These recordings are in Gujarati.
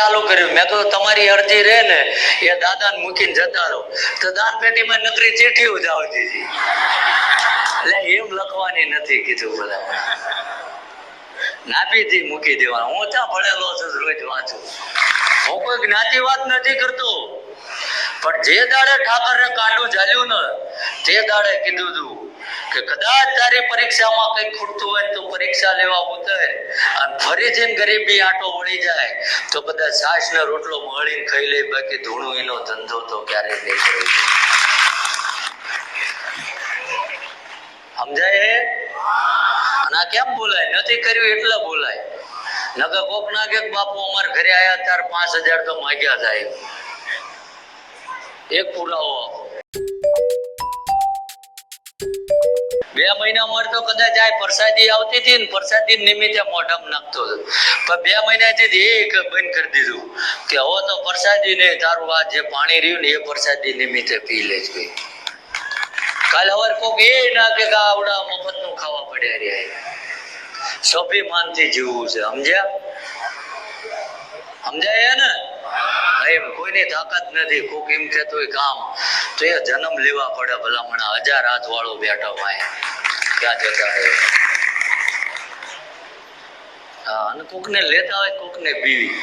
ચાલુ કર્યું. મેં તો તમારી અરજી રહે ને, એ દાદાને મૂકીને જતા રહો. તો દાન પેટીમાં નકરી ચીઠીઓ જ હતી. એટલે એમ લખવાની નથી કીધું બધા નાભીથી મૂકી દેવા. હું ત્યાં ભણેલો છું રોજ વાંચું? હું કોઈ જ્ઞાતિ વાત નથી કરતો. પણ જે દાડે ઠાકરને કાંડું ચાલ્યું ને, તે દાડે કીધું હતું કે કદાચ તારી પરીક્ષામાં કઈ ખૂટતું હોય તો પરીક્ષા લેવા ઉતર અને ફરીથી ગરીબી આટો વળી જાય તો બધા છાશ ને રોટલો મળીને ખાઈ લે, બાકી ધૂણું એનો ધંધો તો ક્યારે નહીં કરે સમજાય અને આ કેમ બોલાય? નથી કર્યું એટલે બોલાય. નગર કોક ના કે બાપુ અમાર ઘરે આયા ત્યારે પાંચ હજાર તો માગ્યા જાય એક પુરાવો આપો. બે મહિના મળતો કદાચ આ પ્રસાદી આવતી હતી પ્રસાદી નિમિત્તે મોઢમ નાખતો હતો. પણ બે મહિનાથી એક બંધ કરી દીધું કે હવે તો પ્રસાદી ને તારું આ જે પાણી રહ્યું ને એ પ્રસાદી નિમિત્તે પી લે છે કાલે હવે કોક એ ના કે આવડા મફતનું ખાવા પડ્યા રહ્યા સ્વાભિમાનથી જીવવું છે, સમજ્યા? સમજાય ને? એમ કોઈની તાકાત નથી, કોક એમ કહેતો કામ તો એ જન્મ લેવા પડે ભલામણા. હજાર હાથ વાળો બેઠો હોય. ક્યાં જતા હોય? હા, અને કોકને લેતા હોય, કોકને પીવી.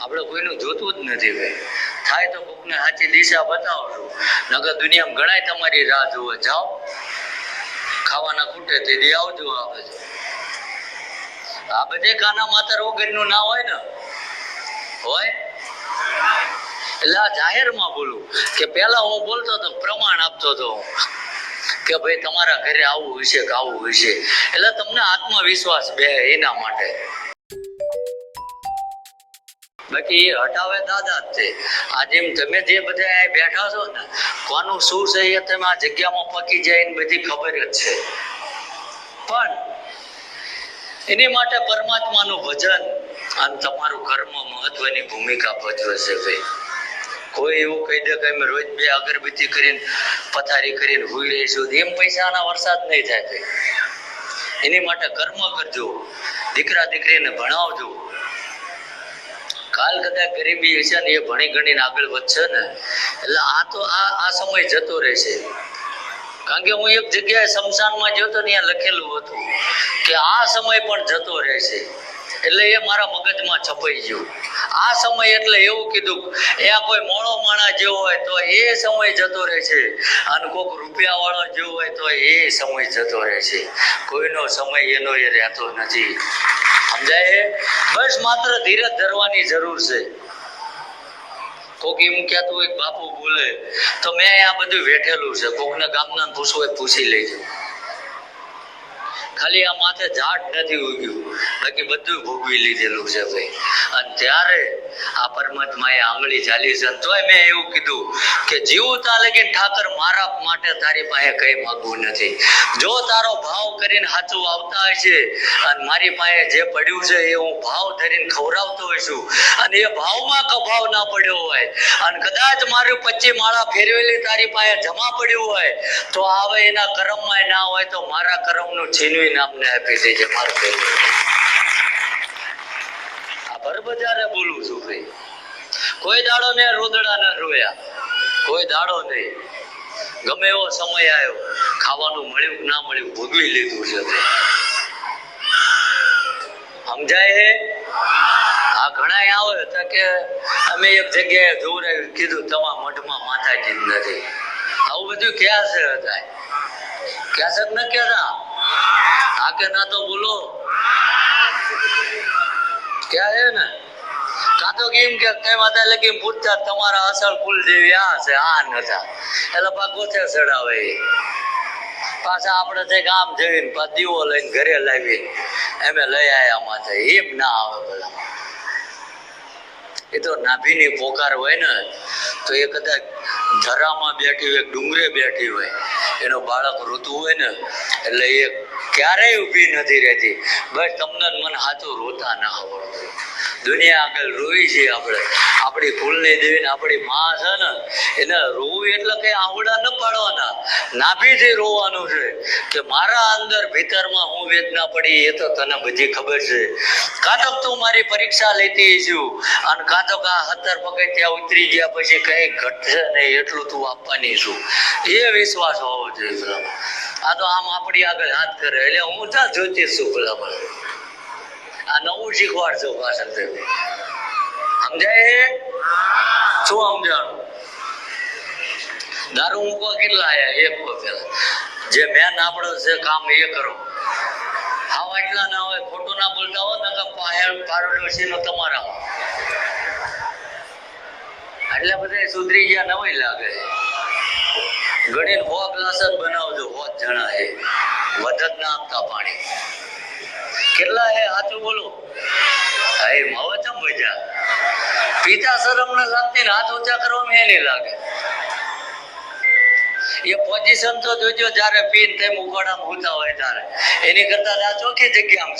આપણે કોઈનું જોતું જ નથી ભાઈ. થાય તો કોકને સાચી દિશા બતાવો છો નગર દુનિયામાં ઘણાય તમારી રાહ જુઓ. જાઓ. ખાવાના ખૂટે તે દી આવજો આવે છે આ બધે કાના માતર વગરનું ના હોય ને? હોય? એટલે આ જાહેરમાં બોલું કે પહેલા હું બોલતો તો પ્રમાણ આપતો હતો કે ભાઈ તમારા ઘરે આવું હશે કે આવું હશે. એટલે તમને આત્મવિશ્વાસ બે એના માટે. બાકી એ હટાવે દાદા જ છે. આજે તમે જે બધા અહીં બેઠા છો ને, કોનું શું છે એ તમે આ જગ્યામાં પકી જાય એની બધી ખબર જ છે. પણ એની માટે પરમાત્માનું ભજન અને તમારું કર્મ મહત્વની ભૂમિકા ભજવે છે ભાઈ. કોઈ એવું કહી દે કે અમે રોજ બે અગરબત્તી કરીને, પથારી કરીને હુઈ રહીશું. એમ પૈસાના વરસાદ નહીં થાય કઈ. એની માટે કર્મ કરજો. દીકરા દીકરીને ભણાવજો. કાલ કદાચ ગરીબી હશે ને એ ભણી ગણીને આગળ વધશે ને. એટલે આ તો આ આ સમય જતો રહેશે. કારણ કે હું એક જગ્યાએ શમશાનમાં ગયો તો ને ત્યાં લખેલું હતું કે આ સમય પણ જતો રહેશે. એટલે એ મારા મગજમાં છપાઈ ગયું. આ સમય એટલે એવું કીધું એ આ કોઈ મોણો માણા જેવો હોય તો એ સમય જતો રહે છે. અને કોઈક રૂપિયા વાળો જેવો હોય તો એ સમય જતો રહે છે. કોઈનો સમય એનો એ રહેતો નથી. સમજાય? બસ માત્ર ધીરજ ધરવાની જરૂર છે. કોક એમ કહેતું હોય બાપુ બોલે, તો મેં આ બધું વેઠેલું છે. કોકને ગામના પૂછવું હોય પૂછી લેજો. ખાલી આ માથે ઝાડ નથી ઉગ્યું. બાકી બધું ભોગવી લીધેલું છે ભાઈ. અને ત્યારે આ પરમાત્માએ આંગળી ચાલી છે. તોય મેં એવું કીધું કે જીવતા લગીન ઠાકર મારા માટે તારી પાસે કઈ માંગવું નથી. જો તારો ભાવ કરીને સાચું આવતા હશે અને મારી પાસે જે પડ્યું છે એ હું ભાવ ધરીને ખવડાવતો હોઈશું અને એ ભાવમાં કભાવ ના પડ્યો હોય, અને કદાચ મારું પચી માળા ફેરવેલી તારી પાસે જમા પડ્યું હોય, તો આવે એના કરમમાં ના હોય તો મારા કરમનું છીનવી નામને આપી દેજે મારું કહેવું. આ બોલું છું ભાઈ. કોઈ દાડો ને રોદડા ના રોયા, કોઈ દાડો નહીં ગમે એવો સમય આવ્યો, ખાવાનું મળ્યું ના મળ્યું ભોગવી લીધું છે સમજાય હે? આ ઘણા આવે તો કે અમે એક જગ્યાએ જોવરાયું કીધું તમારા મઠમાં માતાજી નથી. આવું બધું ક્યાં છે હતા ક્યાં છે ન કહેતા? આ કે ના તો બોલો. ક્યાં છે ને? કાં તો કેમ કે કઈ માતા કેમ પૂછતા તમારા અસલ કુલદેવી આ છે? આ નતા એટલે પા ગોથે ચડાવે. પાછા આપણે તે ગામ જઈને પા દીવો લઈને ઘરે લાવી એમે લઈ આયા માથે. એમ ના આવે પેલા એ તો નાભીની પોકાર હોય ને, તો એ કદાચ ધરામાં બેઠી હોય ડુંગરે બેઠી હોય. એનો બાળક રોતું હોય ને, એટલે એ ક્યારેય ઊભી નથી રહેતી. બસ તમને મને હાથું રોતા ના આવડતું. દુનિયા આગળ રોઈ છે આપણે. આપણે ફૂલની દેવી ને આપણી માં છે ને, એને રોવું એટલે કઈ આવડા ન પાડવાના. નાભીથી રોવાનું છે કે મારા અંદર ભીતરમાં હું વેદના પડી, એ તો તને બધી ખબર છે. કાં તો મારી પરીક્ષા લેતી છું અને કાં તો કા હતર ત્યાં ઉતરી ગયા પછી કઈ ઘટશે નહીં, એટલું તું આપવાની છું. એ વિશ્વાસ હોવો જોઈએ. આ તો આમ આપણી આગળ હાથ કરે. એટલે હું ત્યાં જોતી છું ભલામણ. આ નવું શીખવાડજો પાછળ સમજાય શું સમજાણું? દારૂ મૂકવા કેટલા આયા? એક પેલા જે મેન આપણો છે, કામ એ કરો. હાવ એટલા ના હોય, ખોટું ના બોલતા હોય ને તો પાયલ પાડોશીનો તમારામાં. એટલે બધા સુધરી ગયા નવાઈ લાગે. ગણીને હો ગ્લાસ જ બનાવજો, હો જ જણા હે. વધત ના આપતા પાણી. કેટલા હે? સાચું બોલો. હા એ માવા ચમ બજા પિતા શરમ ને ને હાથ ઊંચા કરવામાં એ નહીં લાગે. એ પોઝિશન તો જોજો જ્યારે પીન તેમ ઉઘાડામાં હોતા હોય ત્યારે. એની કરતા આ ચોખ્ખી જગ્યામાં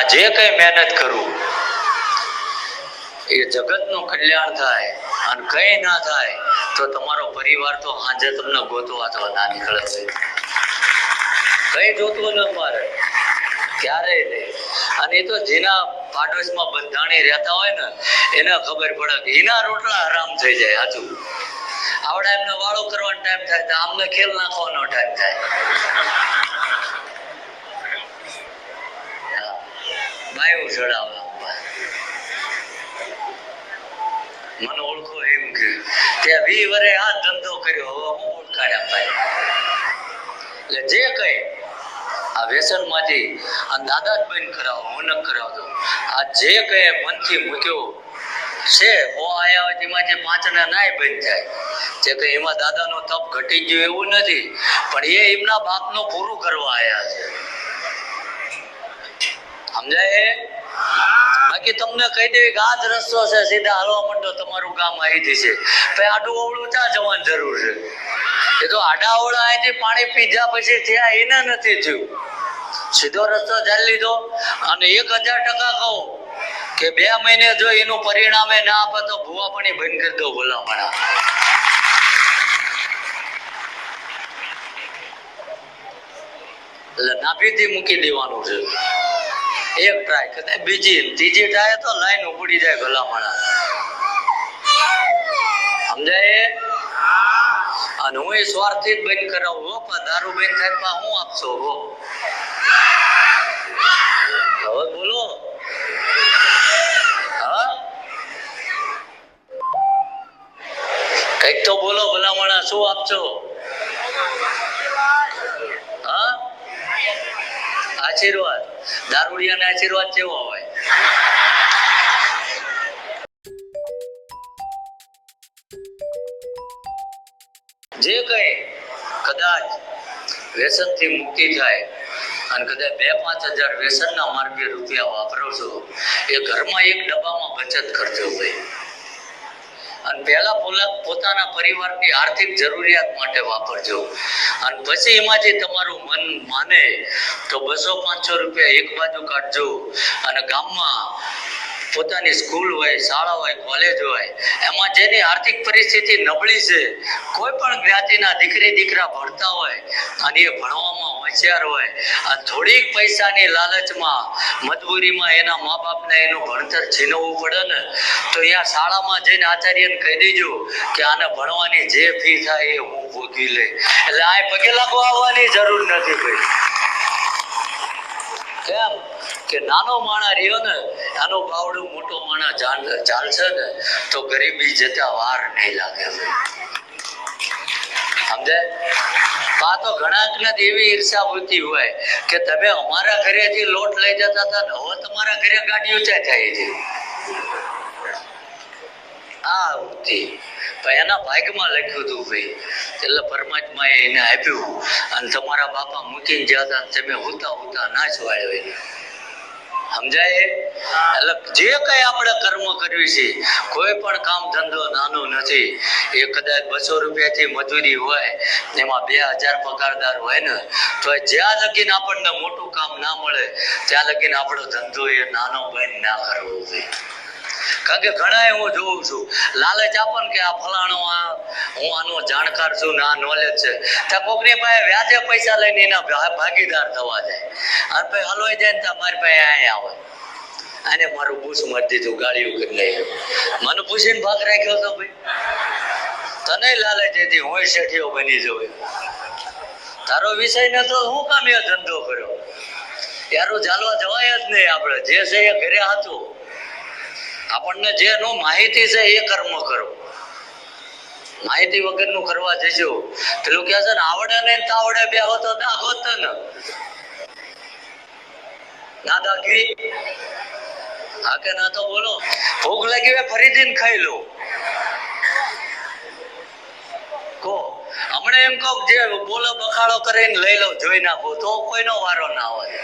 આ જે કઈ મહેનત કરું, એ જગતનું કલ્યાણ થાય અને કઈ ના થાય તો તમારો પરિવાર તો હાજે તમને ગોતવા તો ના નીકળે છે. કઈ જોતું ન મારે ક્યારેય નહીં. અને એ તો જેના પાડોશમાં બંધાણી રહેતા હોય ને, એને ખબર પડે કે એના રોટલા આરામ થઈ જાય હાજુ આવડે એમને વાળો કરવાનો ટાઈમ થાય તો આમને ખેલ નાખવાનો ટાઈમ થાય. બાયું ચડાવે મને ઓળખો એમ કે ત્યાં વી વરે આ ધંધો કર્યો, હવે હું ઓળખાડ્યા ભાઈ. એટલે જે કઈ આ વ્યસનમાંથી આ દાદા જ બન કરાવો હું ન કરાવતો આ જે કંઈ મનથી મૂક્યો છે, હો આયા તેમાંથી પાંચ ના નાય બન થાય જે કે એમાં દાદાનો તપ ઘટી ગયો એવું નથી, પણ એ એમના બાપનું પૂરું કરવા આયા છે. સમજાય? બાકી તમને કહી દેવી કે આ જ રસ્તો છે, સીધા હાલવા માંડો, તમારું ગામ અહીંથી છે. પછી આડું અવળું ત્યાં જવાની જરૂર છે? એ તો આડા અવળા અહીંથી પાણી પીધા પછી થયા એને નથી થયું. સીધો રસ્તો ચાલી લીધો. અને એક હજાર ટકા કહું કે બે મહિને જો એનું પરિણામે ના આપે તો ભૂવા પણ બંધ કરી દો ભલામણા એટલે નાભીથી મૂકી દેવાનું છે. એક ટ્રાય કદાચ બીજી, ત્રીજી ટ્રાય તો લાઈન ઉપડી જાય ભલામણા સમજાય? અને હું એ સ્વાર્થી બંધ કરાવું હો, પણ દારૂ બંધ થાય હું આપશો હો? હવે બોલો. કંઈક તો બોલો ભલામણા શું આપશો? આશીર્વાદ. દારૂડિયાને આશીર્વાદ કેવો હોય? જે કઈ કદાચ વ્યસનથી મુક્તિ થાય અને કદાચ બે પાંચ હજાર વ્યસનના માર્ગે રૂપિયા વાપરો છો, એ ઘરમાં એક ડબ્બામાં બચત કરજો ભાઈ. અને પહેલા પોતાના પરિવારની આર્થિક જરૂરિયાત માટે વાપરજો. અને પછી એમાંથી તમારું મન માને, તો બસો પાંચસો રૂપિયા એક બાજુ કાઢજો અને ગામમાં પોતાની સ્કૂલ હોય, શાળા હોય કોલેજ હોય, એમાં જેની આર્થિક પરિસ્થિતિ નબળી છે, કોઈ પણ જ્ઞાતિના દીકરી, દીકરા ભણતા હોય, અને એ ભણવામાં હોશિયાર હોય, આ થોડીક પૈસાની લાલચમાં, મજબૂરીમાં એના મા બાપને એનું ભણતર છીનવવું પડે ને, તો અહીંયા શાળામાં જઈને આચાર્યને કહી દેજો કે આને ભણવાની જે ફી થાય એ હું ભોગવી લે એટલે આ પગે લાગવા આવવાની જરૂર નથી ભાઈ. કેમ? કે નાનો માણા રહ્યો ને, નાનો બાવડું મોટો માણા ચાલશે ને, તો ગરીબી જતા વાર નહીં લાગે. સમજે? આ તો ઘણા એવી ઈર્ષા વૃત્તિ હોય કે તમે અમારા ઘરેથી લોટ લઈ જતા હતા ને, હવે તમારા ઘરે ગાડીઓ ત્યાં થાય છે? આ વૃત્તિ એના ભાગમાં લખ્યું હતું ભાઈ, એટલે પરમાત્માએ એને આપ્યું અને તમારા બાપા મૂકીને જતા તમે હોતા હોતા ના વાળ્યો એને સમજાય? એટલે જે કઈ આપણે કર્મ કરવી છે, કોઈ પણ કામ ધંધો નાનો નથી. એ કદાચ બસો રૂપિયાથી મજૂરી હોય, એમાં બે હજાર પગારદાર હોય ને, તો જ્યાં લગીન આપણને મોટું કામ ના મળે, ત્યાં લગીન આપણો ધંધો એ નાનો બન ના કરવો જોઈએ. કારણ કે ઘણા હું જોઉં છું. લાલચ આપો ને કે આ ફલાણો આ, હું આનો જાણકાર છું ને આ નોલેજ છે. ત્યાં કોકની પાસે વ્યાજે પૈસા લઈને એના ભાગીદાર થવા જાય. અને ભાઈ હલવાઈ જાય ને ત્યાં મારી પાસે અહીંયા આવે. આને મારું બૂસ મારી દીધું ગાળિયું કરી લઈ મને પૂછીને ભાગ રાખ્યો તો ભાઈ. તને લાલચ હતી, હું શેઠિયો બની જવું તારો વિષય નતો તો હું કામ એ ધંધો કર્યો? યારો ચાલવા જવાય જ નહીં આપણે. જે છે એ ઘરે હતું આપણને જેનું માહિતી છે એ કર્મ કરો. માહિતી વગરનું કરવા જજો. પેલું કહે છે ને, આવડે ને તાવડે બે હોતો ના હોત ને. ના દાખવી હા કે ના તો બોલો. ભૂખ લાગી હોય ફરીથી ને ખાઈ લો. કો હમણાં એમ કહું જે બોલો બખાડો કરીને લઈ લો, જોઈ નાખો. તો કોઈનો વારો ના હોય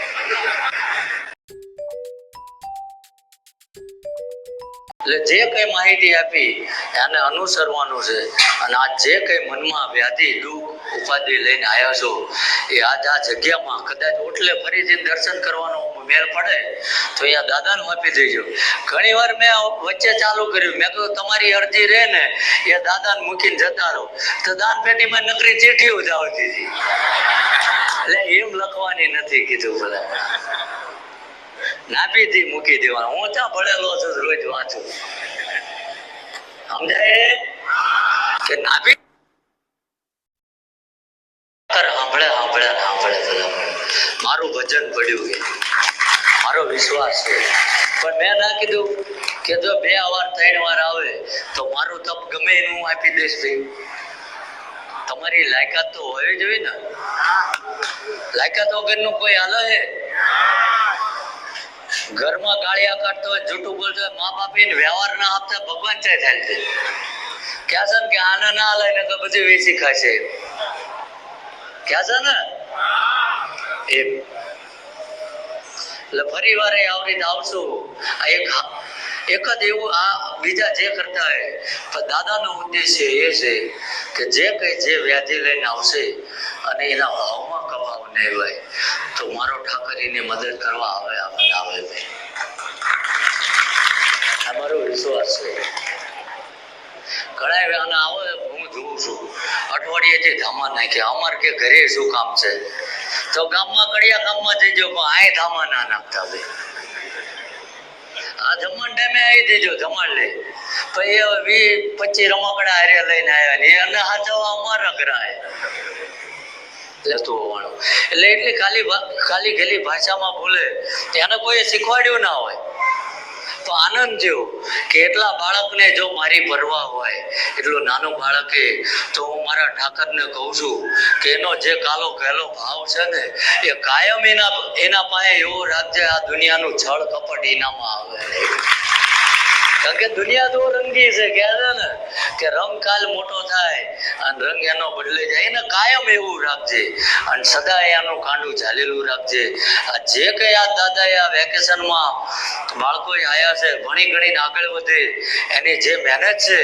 એટલે જે કઈ માહિતી આપી, એને અનુસરવાનું છે. અને આ જે કઈ મનમાં વ્યાધિ, દુઃખ, ઉપાધિ લઈને આવ્યા છો, એ આજ આ જગ્યામાં કદાચ ઓટલે ફરીથી દર્શન કરવાનો મેળ પડે, તો અહીંયા દાદાને આપી દેજો. ઘણી વાર મેં વચ્ચે ચાલુ કર્યું. મેં કહ્યું તમારી અરજી રહે ને, એ દાદાને મૂકીને જતા રહો. તો દાન પેટીમાં નકરી ચીઠી ઉજાવતી હતી. એટલે એમ લખવાની નથી કીધું બધા નાભીથી મૂકી દેવાનું. હું ત્યાં ભણેલો છું, રોજ વાંચું. સમજાય? કે નાભી સાંભળે સાંભળે સાંભળે મારું ભજન પડ્યું કે. મારો વિશ્વાસ છે. પણ મેં ના કીધું કે જો બે વાર, ત્રણ વાર આવે, તો મારું તપ ગમે એનું આપી દઈશ ભાઈ. તમારી લાયકાત તો હોવી જોઈએ ને. લાયકાત વગરનું કોઈ હાલે ઘરમાં ગાળિયા કાઢતો હોય, જૂઠું બોલતો હોય મા બાપ એને વ્યવહાર ના આપતા ભગવાન ચાય થાય છે. ક્યાં છે ને કે આને ના લઈને તો બધી વેચી ખાશે. ક્યાં છે ને? એમ. એટલે ફરી વારે આવી આવશું. આ એક એક જ એવું આ બીજા જે કરતા હોય, પણ દાદાનો ઉદ્દેશ્ય એ છે કે જે કઈ જે વ્યાધિ લઈને આવશે અને એના ભાવમાં કમાવ નહીં હોય. તો મારો ઠાકરીને મદદ કરવા આવે આપણને આવે ભાઈ આ મારો વિશ્વાસ છે. ઘણા વ્યાના આવે, હું જોઉં છું. અઠવાડિયેથી ધામા નાખ્યા. અમારે કે ઘરે શું કામ છે? તો ગામમાં કડિયા ગામમાં જઈજો પણ આય ધામા ના નાખતા ભાઈ આ જમણ ટાઈમે આવી દેજો જમણ લે. પછી વી પચીસ રમકડા હારે લઈને આવ્યા ને. એને હાચવવા અમારા ઘરાય લેતું હોવાનું એટલે એટલી ખાલી ખાલી ગેલી ભાષામાં ભૂલે એને કોઈ શીખવાડ્યું ના હોય તો આનંદ જેવો કે એટલા બાળકને જો મારી પરવા હોય, એટલું નાનું બાળકે, તો હું મારા ઠાકરને કહું છું કે એનો જે કાલો કહેલો ભાવ છે ને, એ કાયમ એના એના પાસે એવો રાખજે, આ દુનિયાનું છળ કપટ એનામાં આવે. કારણ કે દુનિયા તો રંગી છે, કે ને, કે રંગ કાલ મોટો થાય અને રંગ એનો બદલે જાય, એને કાયમ એવું રાખજે અને સદા એનું કાંડું ચાલેલું રાખજે. આ જે કઈ આ દાદાએ આ વેકેશનમાં બાળકો આવ્યા છે, ભણી ગણીને આગળ વધે, એની જે મહેનત છે,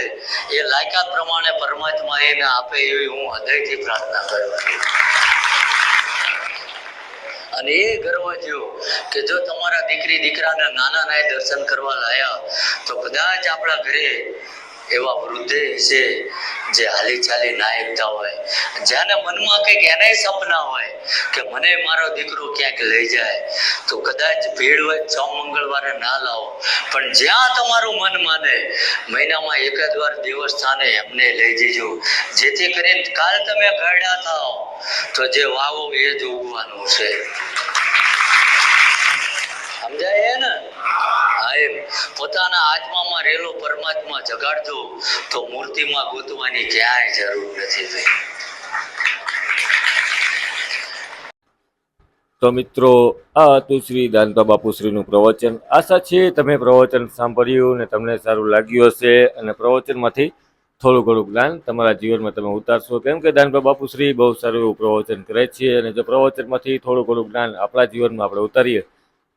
એ લાયકાત પ્રમાણે પરમાત્મા એને આપે એવી હું હૃદયથી પ્રાર્થના કરું અને એ ગર્વ જો કે જો તમારા દીકરી દીકરાને નાના નાય દર્શન કરવા લાયા, તો કદાચ આપણા ઘરે એવા વૃદ્ધે છે જે હાલી ચાલી ના એકતા હોય. જેને મનમાં કંઈક એને સપના હોય કે મને મારો દીકરો ક્યાંક લઈ જાય, તો કદાચ ભીડ હોય છ મંગળવારે ના લાવો. પણ જ્યાં તમારું મન માને, મહિનામાં એક જ વાર દેવસ્થાને એમને લઈ જજો. જેથી કરીને કાલ તમે ઘરડા થાઓ. તો જે વાવો એ જ ઉગવાનું છે. સમજાય ને? પોતાના આત્મામાં રહેલો પરમાત્મા જગાડજો તો મૂર્તિમાં ગોતવાની ક્યાંય જરૂર નથી તો મિત્રો, આ હતું શ્રી દાંતા બાપુશ્રીનું પ્રવચન. આશા છે તમે પ્રવચન સાંભળ્યું અને તમને સારું લાગ્યું હશે અને પ્રવચનમાંથી થોડું ઘણું જ્ઞાન તમારા જીવનમાં તમે ઉતારશો. કેમ કે દાનબા બાપુશ્રી બહુ સારું એવું પ્રવચન કરે છે અને જો પ્રવચનમાંથી થોડું ઘણું જ્ઞાન આપણા જીવનમાં આપણે ઉતારીએ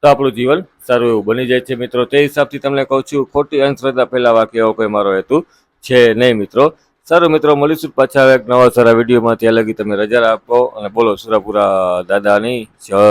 તો આપણું જીવન સારું એવું બની જાય છે મિત્રો. તે હિસાબથી તમને કહું છું, ખોટી અંધશ્રદ્ધા ફેલાવા કે એવો કોઈ મારો હેતુ છે નહીં મિત્રો. સારું મિત્રો, મળીશું પાછા એક નવા સારા વિડીયોમાં ત્યાં લગી તમે રજા આપો અને બોલો, સુરાપુરા દાદાની જય.